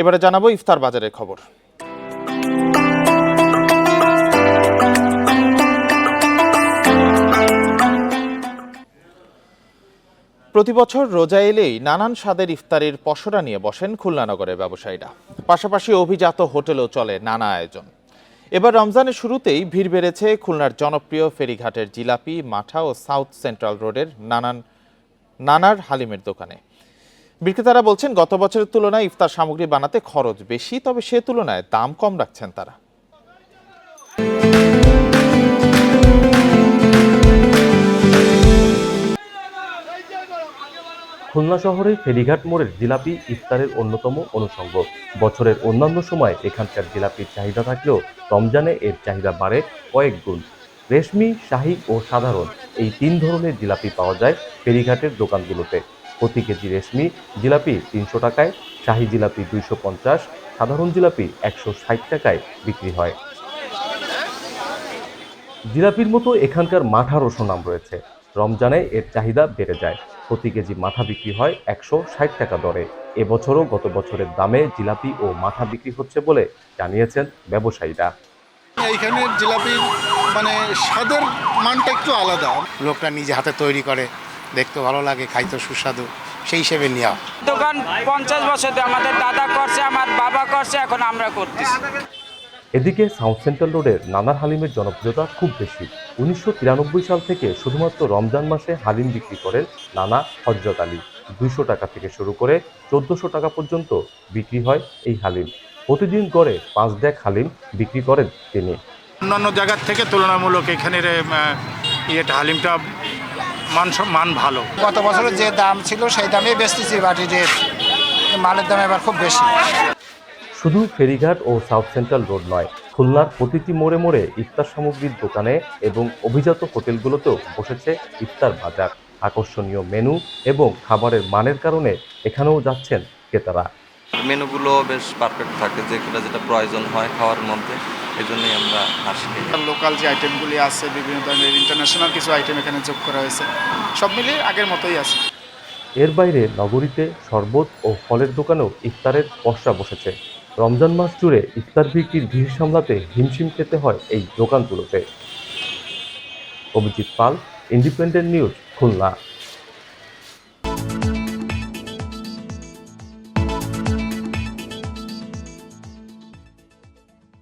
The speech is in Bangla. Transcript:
এবারে জানাব ইফতার বাজারের খবর। প্রতি বছর রোজা এলেই নানান স্বাদের ইফতারির পসরা নিয়ে বসেন খুলনা নগরের ব্যবসায়ীরা। পাশাপাশি অভিজাত হোটেলও চলে নানা আয়োজন। এবার রমজানের শুরুতেই ভিড় বেড়েছে খুলনার জনপ্রিয় ফেরিঘাটের জিলাপি, মাঠা ও সাউথ সেন্ট্রাল রোডের নানান নানার হালিমের দোকানে। বিক্রেতারা বলছেন, গত বছরের তুলনায় ইফতার সামগ্রী বানাতে খরচ বেশি, তবে সে তুলনায় দাম কম রাখছেন তারা। খুলনা শহরের ফেরিঘাট মোড়ের জিলাপি ইফতারের অন্যতম অনুষঙ্গ। বছরের অন্যান্য সময় এখানকার জিলাপির চাহিদা থাকলেও রমজানে এর চাহিদা বাড়ে কয়েক গুণ। রেশমি, শাহী ও সাধারণ এই তিন ধরনের জিলাপি পাওয়া যায় ফেরিঘাটের দোকানগুলোতে। প্রতি কেজি রেশমি জিলাপি তিনশো টাকায়, শাহী জিলাপি দুইশো পঞ্চাশ, সাধারণ জিলাপি একশো ষাট টাকায় বিক্রি হয়। জিলাপির মতো এখানকার মাঠারও সুনাম রয়েছে। রমজানে এর চাহিদা বেড়ে যায়। প্রতি কেজি মাথা বিক্রি হয় একশো ষাট টাকা দরে। এবছরও গত বছরের দামে জিলাপি ও মাথা বিক্রি হচ্ছে বলে জানিয়েছেন ব্যবসায়ীরা। এইখানের জিলাপির মানে স্বাদের মানটা একটু আলাদা। লোকটা নিজে হাতে তৈরি করে। দেখতে ভালো লাগে খাইতে সুস্বাদু। সেই হিসেবে নেওয়া দোকান পঞ্চাশ বছর ধরে আমাদের দাদা করছে আমার বাবা করছে এখন আমরা করতেছি। এদিকে সাউথ সেন্ট্রাল রোডের নানার হালিমের জনপ্রিয়তা খুব বেশি। উনিশশো তিরানব্বই সাল থেকে শুধুমাত্র রমজান মাসে হালিম বিক্রি করেন নানা হজরত আলী। দুইশো টাকা থেকে শুরু করে চোদ্দশো টাকা পর্যন্ত বিক্রি হয় এই হালিম। প্রতিদিন গড়ে পাঁচ ডেক হালিম বিক্রি করেন তিনি। অন্যান্য জায়গার থেকে তুলনামূলক এখানের ইয়েটা হালিমটা মান মান ভালো। গত বছরের যে দাম ছিল সেই দামেই বেচতেছি বাটি রেট। মালের দাম এবার খুব বেশি। শুধু ফেরিঘাট ও সাউথ সেন্ট্রাল রোড নয় খুলনার প্রতিটি মোড়ে মোড়ে ইফতার সামগ্রীর দোকানে এবং অভিজাত হোটেলগুলোতেও বসেছে ইফতার বাজার। আকর্ষণীয় মেনু এবং খাবারের মানের কারণে এখানেও যাচ্ছেন ক্রেতারা। মেনুগুলো বেশ পারফেক্ট থাকে যেগুলো যেটা প্রয়োজন হয় খাওয়ার মধ্যে। এই জন্যই আমরা আসি লোকাল যে আইটেমগুলি আছে বিভিন্ন ধরনের ইন্টারন্যাশনাল কিছু আইটেম এখানে যোগ করা হয়েছে। সব মিলিয়ে আগের মতোই আছে। এর বাইরে নগরীতে শরবত ও ফলের দোকানেও ইফতারের পসরা বসেছে। রমজান মাস জুড়ে ইফতার বিক্রির ভিড় সামলাতে হিমশিম খেতে হয় এই দোকানগুলোতে। Abhijit Pal independent news Khulna.